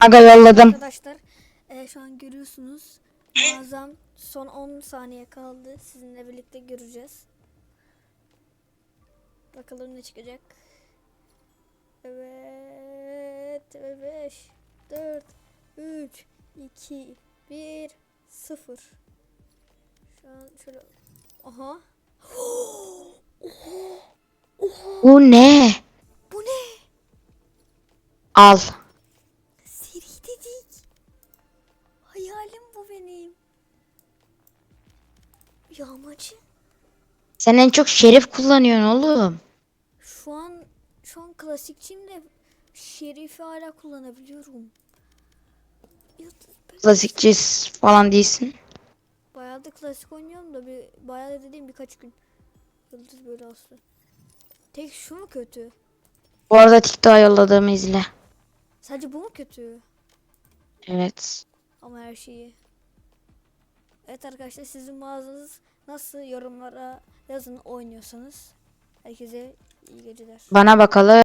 Aga yolladım. Arkadaşlar e, şu an görüyorsunuz. Mağazam son 10 saniye kaldı. Sizinle birlikte göreceğiz. Bakalım ne çıkacak. Evet. 5, 4, 3, 2, 1, 0. Şu an şöyle. Aha. Bu ne? Bu ne? Al. Hayalim bu benim. Yağmacı. Sen en çok şerif kullanıyorsun oğlum. Şu an şu an klasikçiyim de şerifi hala kullanabiliyorum. Klasikçi falan değilsin. bayağı da klasik oynuyorum da bir bayağı da dediğim birkaç gün. Yıldız böyle aslı. Tek şu mu kötü? Bu arada TikTok'a yolladığımı izle. Sadece bu mu kötü? Evet. Ama her şeyi. Evet arkadaşlar sizin mağazanız nasıl yorumlara yazın oynuyorsanız. Herkese iyi geceler. Bana bakalım.